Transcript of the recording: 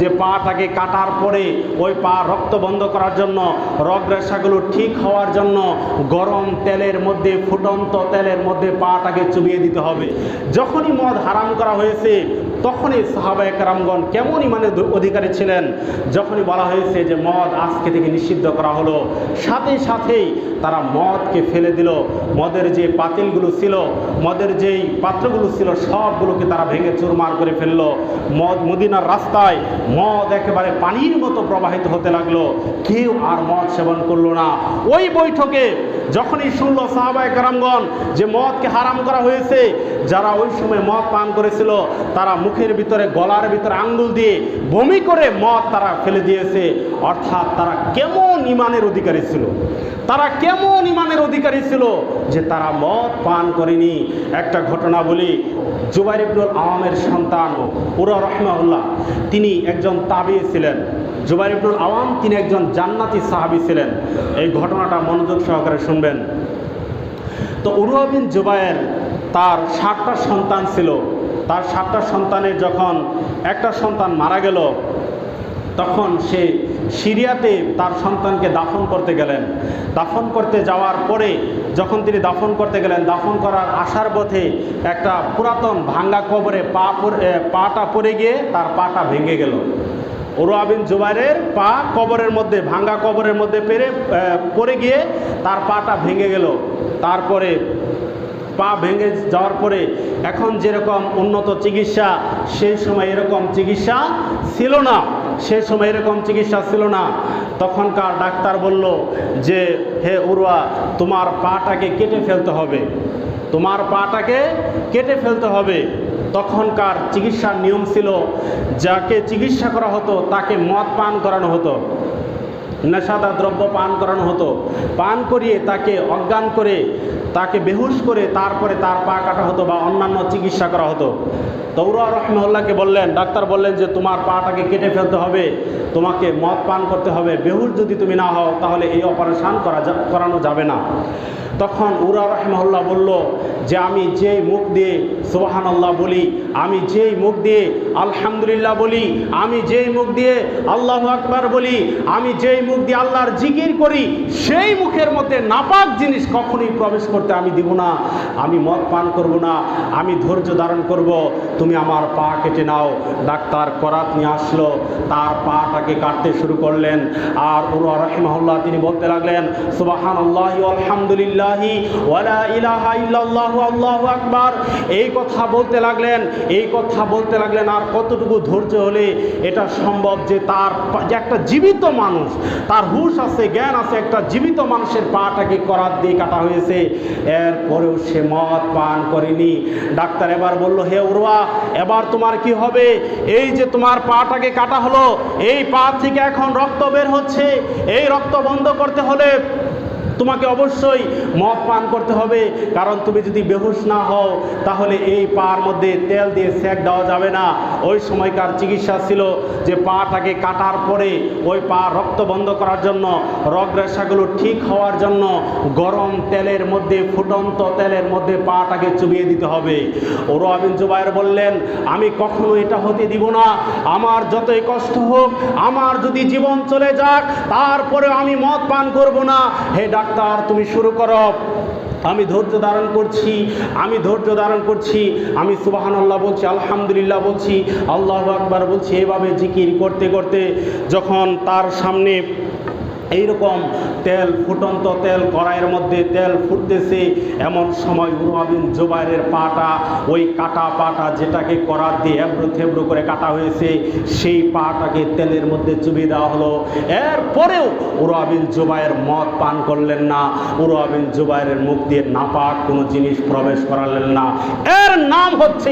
যে পাটাকে কাটার পরে ওই পা রক্ত বন্ধ করার জন্য রগরেশাগুলো ঠিক হওয়ার জন্য গরম তেলের মধ্যে, ফুটন্ত তেলের মধ্যে পাটাকে চুবিয়ে দিতে হবে। যখনই মদ হারাম করা হয়েছে, তখনই সাহাবায়ে কারামগণ কেমন ইমানের অধিকারী ছিলেন? যখনই বলা হয়েছে যে মদ আজকে থেকে নিষিদ্ধ করা হলো, সাথে সাথেই তারা মদকে ফেলে দিল। মদের যে পাতিলগুলো ছিল, মদের যেই পাত্রগুলো ছিল, সবগুলোকে তারা ভেঙে চুরমার করে ফেলল। মদ মদিনার রাস্তায় মদ একেবারে পানির মতো প্রবাহিত হতে লাগল। কেউ আর মদ সেবন করল না। ওই বৈঠকে যখনই শুনলো সাহাবায় কারামগণ যে মদকে হারাম করা হয়েছে, যারা ওই সময় মদ পান করেছিল, তারা মুখের ভিতরে, গলার ভিতরে আঙ্গুল দিয়ে বমি করে মদ তারা ফেলে দিয়েছে। অর্থাৎ তারা কেমন ইমানের অধিকারী ছিল? তারা কেমন ইমানের অধিকারী ছিল যে তারা মদ পান করেনি? একটা ঘটনা বলি, জুবাইর ইবনুল আওয়ামের সন্তান উরা রহমাউল্লাহ তিনি একজন তাবি ছিলেন। জুবাইর ইবনুল আওয়াম তিনি একজন জান্নাতি সাহাবি ছিলেন। এই ঘটনাটা মনোযোগ সহকারে শুনবেন। তো উরুয়া বিন জুবায়ের তার সাতটা সন্তান ছিল। তার সাতটা সন্তানের যখন একটা সন্তান মারা গেল, তখন সে সিরিয়াতে তার সন্তানকে দাফন করতে গেলেন। দাফন করতে যাওয়ার পরে যখন তিনি দাফন করতে গেলেন, দাফন করার আসার পথে একটা পুরাতন ভাঙ্গা কবরে পা পাটা পড়ে গিয়ে তার পাটা ভেঙে গেল। ওরুয়া বিন জুবাইরের পা কবরের মধ্যে, ভাঙ্গা কবরের মধ্যে পেরে পড়ে গিয়ে তার পাটা ভেঙে গেল। তারপরে পা ভেঙে যাওয়ার পরে এখন যেরকম উন্নত চিকিৎসা, সেই সময় এরকম চিকিৎসা ছিল না। সেই সময় এরকম চিকিৎসা ছিল না। তখনকার ডাক্তার বলল যে, হে উরুয়া তোমার পাটাকে কেটে ফেলতে হবে। তোমার পাটাকে কেটে ফেলতে হবে। তখনকার চিকিৎসার নিয়ম ছিল, যাকে চিকিৎসা করা হতো, তাকে মদ পান করানো হতো, নেশাদার দ্রব্য পান করানো হতো। পান করিয়ে তাকে অজ্ঞান করে, তাকে বেহুশ করে তারপরে তার পা কাটা হতো বা অন্যান্য চিকিৎসা করা হতো। তৌরা রহমউল্লাহকে বললেন, ডাক্তার বললেন যে তোমার পাটাকে কেটে ফেলতে হবে, তোমাকে মদ পান করতে হবে বেহুশ যদি তুমি না হও তাহলে এই অপারেশন করা করানো যাবে না। তখন উরা রহমউল্লাহ বলল, যে আমি যেই মুখ দিয়ে সুবাহান আল্লাহ বলি, আমি যেই মুখ দিয়ে আলহামদুলিল্লাহ বলি, আমি যেই মুখ দিয়ে আল্লাহ আকবার বলি, আমি যেই মুখ দিয়ে আল্লাহর জিকির করি, সেই মুখের মধ্যে নাপাক জিনিস কখনোই প্রবেশ করতে আমি দিব না। আমি মদ পান করব না, আমি ধৈর্য ধারণ করব তুমি আমার পা কেটে নাও। ডাক্তার করাত নিয়ে আসলো। তার পাটাকে কাটতে শুরু করলেন। আর উরা রহমাহুল্লাহ তিনি বলতে লাগলেন সুবাহান আল্লাহ আলহামদুলিল্লাহি ওয়ালা ইলাহা আল্লাহু আকবার। এই কথা বলতে লাগলেন, এই কথা বলতে লাগলেন, আর কতটুকু ধৈর্য হলে এটা সম্ভব যে তার যে একটা জীবিত মানুষ, তার হুশ আছে, জ্ঞান আছে, একটা জীবিত মানুষের পাটাকে করাত দিয়ে কাটা হয়েছে। এরপরেও সে মদ পান করেনি। ডাক্তার এবার বলল, হে উরওয়া এবার তোমার কি হবে? এই যে তোমার পাটাকে কাটা হলো, এই পা থেকে এখন রক্ত বের হচ্ছে। এই রক্ত বন্ধ করতে হলে তোমাকে অবশ্যই মদ পান করতে হবে। কারণ তুমি যদি বেহুশ না হও, তাহলে এই পার মধ্যে তেল দিয়ে সেক দেওয়া যাবে না। ওই সময়কার চিকিৎসা ছিল যে পাটাকে কাটার পরে ওই পা রক্ত বন্ধ করার জন্য রগরেশাগুলো ঠিক হওয়ার জন্য গরম তেলের মধ্যে, ফুটন্ত তেলের মধ্যে পাটাকে চুবিয়ে দিতে হবে। ওরও আবিন জুবাইর বললেন, আমি কখনো এটা হতে দিব না। আমার যতই কষ্ট হোক, আমার যদি জীবন চলে যাক তারপরে আমি মদ পান করব না। হে ডাক্তার তুমি শুরু করো। আমি ধৈর্য ধারণ করছি, আমি ধৈর্য ধারণ করছি, আমি সুবাহান আল্লাহ বলছি, আলহামদুলিল্লাহ বলছি, আল্লাহ আকবার বলছি, এভাবে জিকির করতে করতে যখন তার সামনে এইরকম তেল ফুটন্ত তেল কড়াইয়ের মধ্যে তেল ফুটতেছে। এমন সময় উরুয়াবিন জোবাইরের পাটা, ওই কাটা পাটা যেটাকে করার দিয়ে এবড়ো থেবড়ো করে কাটা হয়েছে, সেই পাটাকে তেলের মধ্যে চুবিয়ে দেওয়া হলো। এরপরেও উরুয়াবিন জোবাইয়ের মদ পান করলেন না। উরুয়াবিন জোবাইরের মুখ দিয়ে নাপাক কোনো জিনিস প্রবেশ করালেন না। এর নাম হচ্ছে